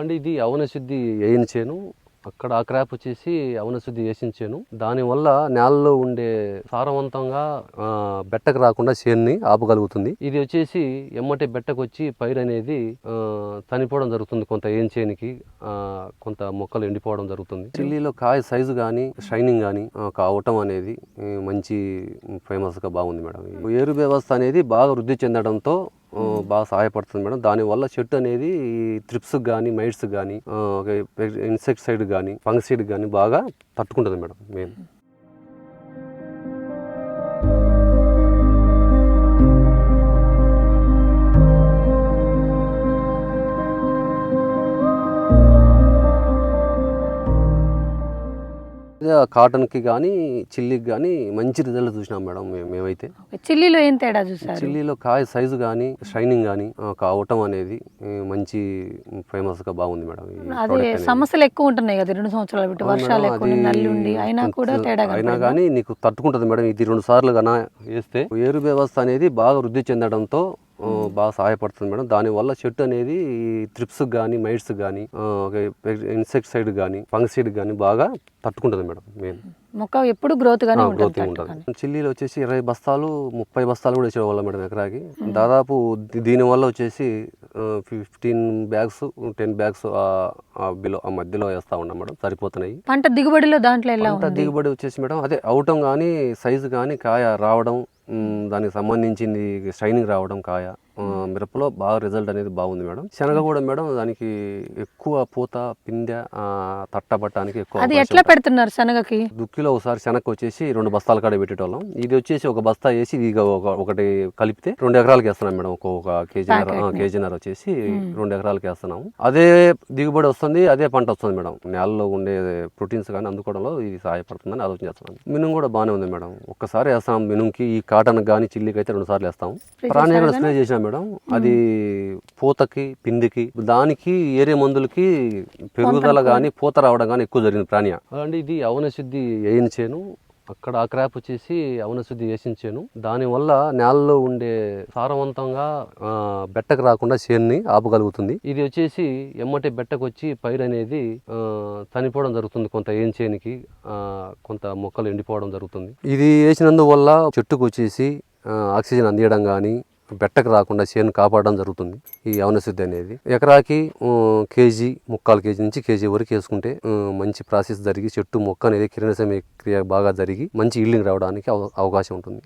అండి ఇది అవనశుద్ధి వేయించాను. అక్కడ ఆ క్రాప్ వచ్చేసి అవనశుద్ధి వేసించాను. దానివల్ల నేలలో ఉండే సారవంతంగా బెట్టకు రాకుండా చేన్ని ఆపగలుగుతుంది. ఇది వచ్చేసి ఎమ్మటే బెట్టకు వచ్చి పైరు అనేది చనిపోవడం జరుగుతుంది కొంత ఏం చేనికి కొంత మొక్కలు ఎండిపోవడం జరుగుతుంది. చిల్లీలో కాయ సైజు కానీ షైనింగ్ కానీ కావటం అనేది మంచి ఫేమస్గా బాగుంది మేడం. ఏరు వ్యవస్థ అనేది బాగా వృద్ధి చెందడంతో బాగా సహాయపడుతుంది మేడం. దానివల్ల చెట్టు అనేది త్రిప్స్ కానీ మైట్స్ కానీ ఇన్సెక్టిసైడ్ కానీ ఫంగసైడ్ కానీ బాగా తట్టుకుంటుంది మేడం. మెయిన్ కాటన్కి కానీ చిల్లీకి కానీ మంచి రిజల్ట్ చూసినాం మేడం మేము మేమైతే చిల్లీలో ఏం తేడా చూసారు చిల్లీలో కాయ సైజు కానీ షైనింగ్ కానీ కావటం అనేది మంచి ఫేమస్గా బాగుంది మేడం అదే. సమస్యలు ఎక్కువ ఉంటున్నాయి కదా రెండు సంవత్సరాలు పెట్టి వర్షాలు ఎక్కువ అది నల్లి ఉండి అయినా కూడా తేడా అయినా? కానీ నీకు తట్టుకుంటుంది మేడం ఇది రెండు సార్లు కన్నా వేస్తే ఏరు వ్యవస్థ అనేది బాగా వృద్ధి చెందడంతో బాగా సహాయపడుతుంది మేడం. దానివల్ల చెట్టు అనేది త్రిప్స్ కానీ మైట్స్ కానీ ఇన్సెక్టిసైడ్ కానీ ఫంగసైడ్ కానీ బాగా తట్టుకుంటుంది మేడం మెయిన్. మొక్క ఎప్పుడు గ్రోత్ గానే గ్రోత్. ఉంటుంది చిల్లీలు వచ్చేసి ఇరవై బస్తాలు ముప్పై బస్తాలు కూడా వేసేవాళ్ళం మేడం ఎకరాకి. దాదాపు దీనివల్ల వచ్చేసి fifteen bags ten bags below ఆ మధ్యలో వేస్తా ఉన్నాం మేడం. సరిపోతున్నాయి. పంట దిగుబడిలో దాంట్లో పంట దిగుబడి వచ్చేసి మేడం అదే అవటం కానీ సైజు కానీ కాయ రావడం దానికి సంబంధించింది షైనింగ్ రావడం కాయ. మిరపలో బాగా రిజల్ట్ అనేది బాగుంది మేడం. శనగ కూడా మేడం దానికి ఎక్కువ పూత పిందె తట్టబట్టడానికి ఎక్కువ అది ఎట్లా పెడుతున్నారు శనగకి? దుక్కిలో ఒకసారి శనగ వచ్చేసి రెండు బస్తాల కాడ పెట్టేటోళ్ళం. ఇది వచ్చేసి ఒక బస్తా వేసి ఇది ఒక- ఒకటి కలిపితే రెండు ఎకరాలకి వేస్తున్నాం మేడం. ఒక ఒక కేజీన్నర Packet ని. కేజీన్నర వచ్చేసి రెండు ఎకరాలకి వేస్తున్నాము. అదే దిగుబడి వస్తుంది అదే పంట వస్తుంది మేడం. నేలలో ఉండే ప్రోటీన్స్ కానీ అందుకోవడంలో ఇది సహాయపడుతుందని ఆలోచన చేస్తున్నాం. మినుం కూడా బాగానే ఉంది మేడం. ఒక్కసారి వేస్తాం మినుంకి ఈ కాటన్ కానీ చిల్లికి అయితే రెండు సార్లు వేస్తాం. ప్రాణి కూడా స్ప్రే చేసాం మేడం. అది పూతకి పిండికి దానికి ఏరే మందులకి పెరుగుదల కానీ పూత రావడం కానీ ఎక్కువ జరిగింది ప్రాణి అండి ఇది అవన శుద్ధి వేయించాను. అక్కడ ఆ క్రాప్ వచ్చేసి అవన శుద్ధి వేసించాను దానివల్ల నేలలో ఉండే సారవంతంగా బెట్టకు రాకుండా చేన్ని ఆపగలుగుతుంది. ఇది వచ్చేసి ఎమ్మటే బెట్టకు వచ్చి పైరు అనేది చనిపోవడం జరుగుతుంది కొంత ఏం చేనికి కొంత మొక్కలు ఎండిపోవడం జరుగుతుంది. ఇది వేసినందువల్ల చెట్టుకు వచ్చేసి ఆక్సిజన్ అందియడం కానీ బెట్టకు రాకుండా చేను కాపాడడం జరుగుతుంది ఈ అవనశుద్ధి అనేది. ఎకరాకి కేజీ ముక్కాలు కేజీ నుంచి కేజీ వరకు వేసుకుంటే మంచి ప్రాసెస్ జరిగి చెట్టు మొక్క అనేది కిరణసమయ క్రియ బాగా జరిగి మంచి ఈల్డింగ్ రావడానికి అవ- అవకాశం ఉంటుంది.